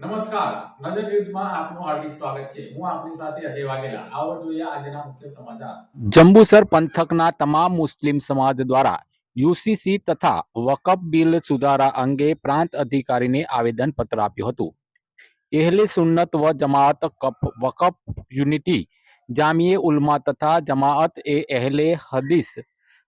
નમસ્કાર. નજર ન્યૂઝમાં આપનું હાર્દિક સ્વાગત છે. હું આપની સાથે અજય વાઘેલા. આવો જોઈએ આજના મુખ્ય સમાચાર. જંબુસર પંથકના તમામ મુસ્લિમ સમાજ દ્વારા યુસીસી તથા વકફ બિલ સુધારા અંગે પ્રાંત અધિકારીને આવેદન પત્ર આપ્યું હતું. એહલે સુન્નત વ જમાઅત કફ વકફ યુનિટી, જામીએ ઉલમા તથા જમાઅત એ એહલે હદીસ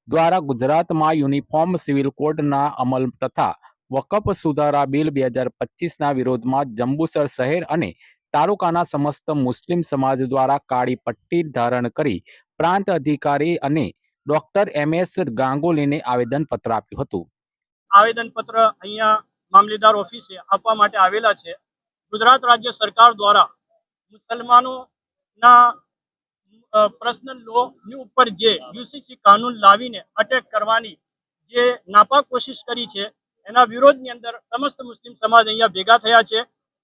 દ્વારા ગુજરાતમાં યુનિફોર્મ સિવિલ કોડના અમલ તથા વકફ સુધારા બિલ બે હજાર પચીસના વિરોધમાં જંબુસર શહેર અને તાલુકાના સમસ્ત મુસ્લિમ સમાજ દ્વારા કાળી પટ્ટી ધારણ કરી પ્રાંત અધિકારી અને ડોક્ટર એમ એસ ગાંગુલીને આવેદનપત્ર આપ્યું હતું. આવેદનપત્ર અહીંયા મામલેદાર ઓફિસે આપવા માટે આવેલા છે. ગુજરાત રાજ્ય સરકાર દ્વારા મુસલમાનોના પર્સનલ લોની ઉપર જે યુસીસી કાનૂન લાવીને અટેક કરવાની જે નાપાક કોશિશ કરી છે એના વિરોધની અંદર સમસ્ત મુસ્લિમ સમાજ અહીંયા ભેગા થયા છે.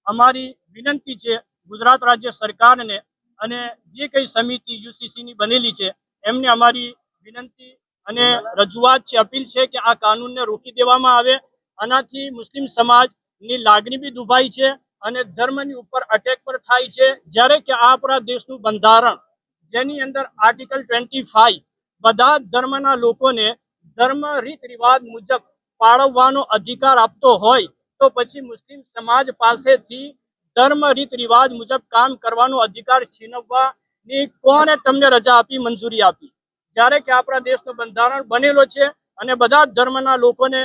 અમારી વિનંતી છે ગુજરાત રાજ્ય સરકારને અને જે કઈ સમિતિ યુસીસીની બનેલી છે એમને અમારી વિનંતી અને રજૂઆત છે, અપીલ છે કે આ કાનૂનને રોકી દેવામાં આવે. આનાથી મુસ્લિમ સમાજની લાગણી બી દુભાઈ છે અને ધર્મની ઉપર અટેક પણ થાય છે. જ્યારે કે આ આપણા દેશનું બંધારણ, જેની અંદર આર્ટિકલ ટ્વેન્ટી બધા ધર્મના લોકોને ધર્મ રીત રિવાજ મુજબ પાળવવાનો અધિકાર આપતો હોય, તો પછી મુસ્લિમ સમાજ પાસેથી ધર્મ, રીત, રિવાજ મુજબ કામ કરવાનો અધિકાર છીનવવાની કોને તમને રજા આપી, મંજૂરી આપી? જ્યારે કે આપણા દેશનું બંધારણ બનેલો છે અને બધા ધર્મના લોકોને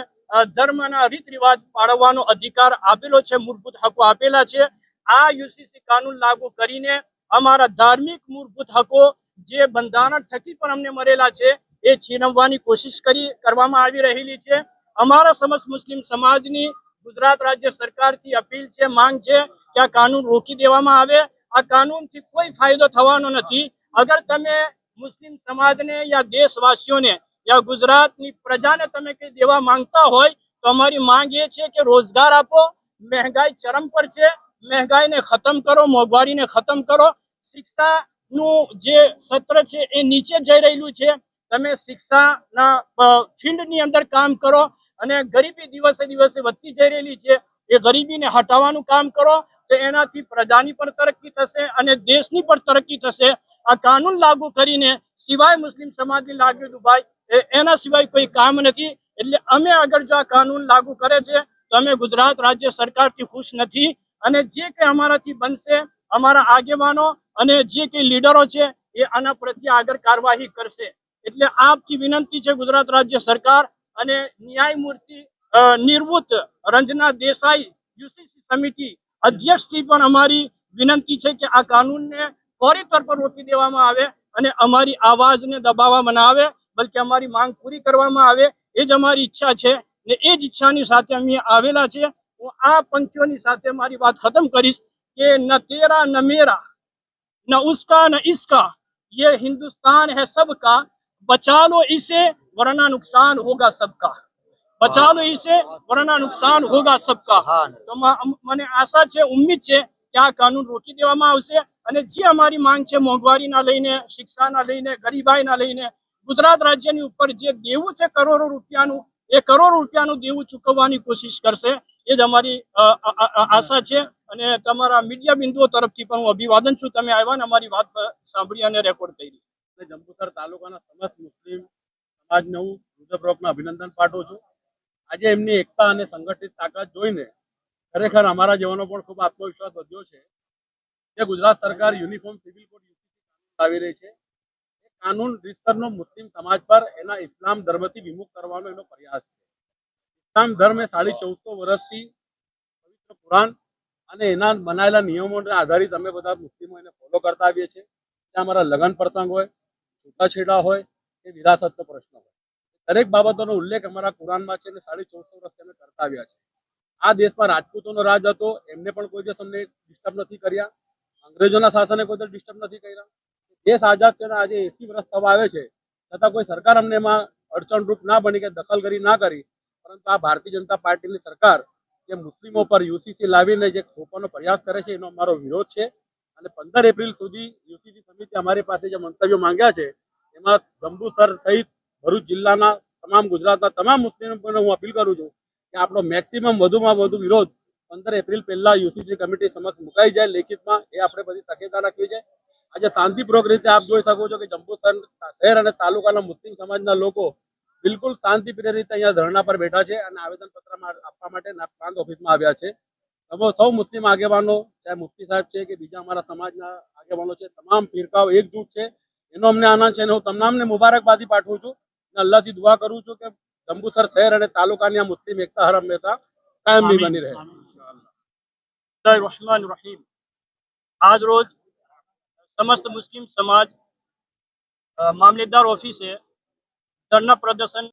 ધર્મના રીત, રિવાજ પાળવવાનો અધિકાર આપેલો છે, મૂળભૂત હકો આપેલા છે, આ યુસીસી કાનૂન લાગુ કરીને અમારા ધાર્મિક મૂળભૂત હકો જે બંધારણ થકી પણ અમને મળેલા છે, એ છીનવવાની કોશિશ કરી, કરવામાં આવી રહેલી છે. અમારા સમસ્ત મુસ્લિમ સમાજની ગુજરાત રાજ્ય સરકારથી અપીલ છે, માંગ છે કે આ કાનૂન રોકી દેવામાં આવે. આ કાનૂનથી કોઈ ફાયદો થવાનો નથી. અગર તમે મુસ્લિમ સમાજને યા દેશવાસીઓને યા ગુજરાતની પ્રજાને તમે કંઈ દેવા માંગતા હોય, તો અમારી માંગ એ છે કે રોજગાર આપો. મહેંગાઈ ચરમ પર છે. મહેંગાઈને ખતમ કરો, મોંઘવારીને ખતમ કરો. શિક્ષાનું જે સત્ર છે એ નીચે જઈ રહેલું છે. તમે શિક્ષાના ફિલ્ડની અંદર કામ કરો. અને ગરીબી દિવસે દિવસે વધતી જઈ રહેલી છે. એ ગરીબીને હટાવવાનું કામ કરો તો એનાથી પ્રજાની પણ તરક્કી થશે અને દેશની પણ તરક્કી થશે. આ કાનૂન લાગુ કરીને સિવાય મુસ્લિમ સમાજની લાગ્યું દુભાઈ એના સિવાય કોઈ કામ નથી. એટલે અમે આગળ જો આ કાનૂન લાગુ કરે છે તો અમે ગુજરાત રાજ્ય સરકારથી ખુશ નથી. અને જે કંઈ અમારાથી બનશે, અમારા આગેવાનો અને જે કંઈ લીડરો છે એ આના પ્રત્યે આગળ કાર્યવાહી કરશે. એટલે આપથી વિનંતી છે ગુજરાત રાજ્ય સરકાર અને ન્યાયમૂર્તિ નિવૃત્ત રંજના દેસાઈ યુસીસી સમિતિ અધ્યક્ષથી પણ અમારી વિનંતી છે કે આ કાનૂનને ફોરી તર પર રોકી દેવામાં આવે અને અમારી આવાજને દબાવવામાં ના આવે બલકે અમારી માંગ પૂરી કરવામાં આવે. એ જ અમારી ઈચ્છા છે ને એ જ ઈચ્છાની સાથે અમે આવેલા છે હું આ પંક્તિઓની સાથે મારી વાત ખતમ કરીશ કે ન તેરા, ન મેરા, ન ઉસકા, ન ઇસકા, યે હિન્દુસ્તાન હૈ સબકા બચા લો ઇસે वरना नुकसान होगा सबका बचा लो इसे वरना नुकसान होगा सबका તો મ- મને આશા છે ઉમ્મીદ છે કે આ કાનૂન રોકી દેવામાં આવશે અને જે અમારી માંગ છે મોંઘવારીના લઈને શિક્ષાના લઈને ગરીબાઈના લઈને ગુજરાત રાજ્યની ઉપર જે દેવું છે કરોડો રૂપિયાનું એ કરોડો રૂપિયાનું દેવું ચૂકવવાની કોશિશ કરશે એ જ અમારી અ, અ, અ, આશા છે અને તમારા મીડિયા બિંદુઓ તરફથી પણ હું અભિવાદન છું તમે આવ્યા ને અમારી વાત અ, સાંભળી અને રેકોર્ડ કરી અને જંબુસર તાલુકાના સમસ્ત મુસ્લિમ સમાજને હું હૃદયપૂર્વકનું અભિનંદન પાઠવું છું. આજે એમની એકતા અને સંગઠિત તાકાત જોઈને ખરેખર અમારા જવાનો પણ ખૂબ આત્મવિશ્વાસ વધ્યો છે. જે ગુજરાત સરકાર યુનિફોર્મ સિવિલ કોડ આવી રહી છે. કાનૂન વિસ્તરનો મુસ્લિમ સમાજ પર એના ઇસ્લામ ધર્મથી વિમુખ કરવાનો એનો પ્રયાસ છે. ઇસ્લામ ધર્મ એ સાડી ચૌદસો વર્ષથી પવિત્ર કુરાન અને એના બનાવેલા નિયમોને આધારિત અમે બધા મુસ્લિમો એને ફોલો કરતા આવીએ છીએ. ત્યાં અમારા લગ્ન પ્રસંગ હોય, છૂટાછેડા હોય કે વિરાસતનો પ્રશ્ન હોય. દરેક બાબતોનો ઉલ્લેખ અમારા કુરાનમાં છે અને સાડી ચૌદસો વર્ષથી અમે કરતા આવ્યા છે. આ દેશમાં રાજપૂતોનો રાજ હતો, એમને પણ કોઈ દિવસ અમને ડિસ્ટર્બ નથી કર્યા. અંગ્રેજોના શાસને કોઈ દિવસ ડિસ્ટર્બ નથી કર્યા. દેશ આઝાદ થયો આજે એસી વર્ષ થવા આવે છે. છતાં કોઈ સરકાર અમને એમાં અડચણરૂપ ના બની કે દખલગીરી ના કરી. પરંતુ આ ભારતીય જનતા પાર્ટીની સરકાર, જે મુસ્લિમો પર યુસીસી લાવીને જે થોપવાનો પ્રયાસ કરે છે, એનો અમારો વિરોધ છે. અને પંદર એપ્રિલ સુધી યુસીસી સમિતિ અમારી પાસે જે મંતવ્યો માંગ્યા છે એમાં જંબુસર સહિત ભરૂચ જિલ્લાના તમામ ગુજરાતના તમામ મુસ્લિમોને હું અપીલ કરું છું કે આપણો મેક્સિમમ વધુમાં વધુ વિરોધ પંદર એપ્રિલ પહેલા યુસીસી કમિટી સમક્ષ મુકાઈ જાય લેખિતમાં, એ આપણે બધી તકેદાર રાખવી છે. આજે શાંતિપૂર્વક રીતે આપ જોઈ શકો છો કે જંબુસર શહેર અને તાલુકાના મુસ્લિમ સમાજના લોકો બિલકુલ શાંતિપ્રિય રીતે અહીંયા ધરણા પર બેઠા છે અને આવેદન પત્ર આપવા માટે પ્રાંત ઓફિસમાં આવ્યા છે. સૌ સૌ મુસ્લિમ આગેવાનો, ચાહે મુફ્તી સાહેબ છે કે બીજા અમારા સમાજના આગેવાનો છે, તમામ ફિરકાઓ એકજૂટ છે. એનો અમને આનંદ છે અને હું તમને અમને મુબારકબાદી પાઠવું છું અલ્લાહથી દુઆ કરું છું કે જંબુસર શહેર અને તાલુકાની આ મુસ્લિમ એકતા હર હંમેશા કાયમી બની રહે. રહીમ. આજ રોજ સમસ્ત મુસ્લિમ સમાજ મામલેદાર ઓફિસે ધરના પ્રદર્શન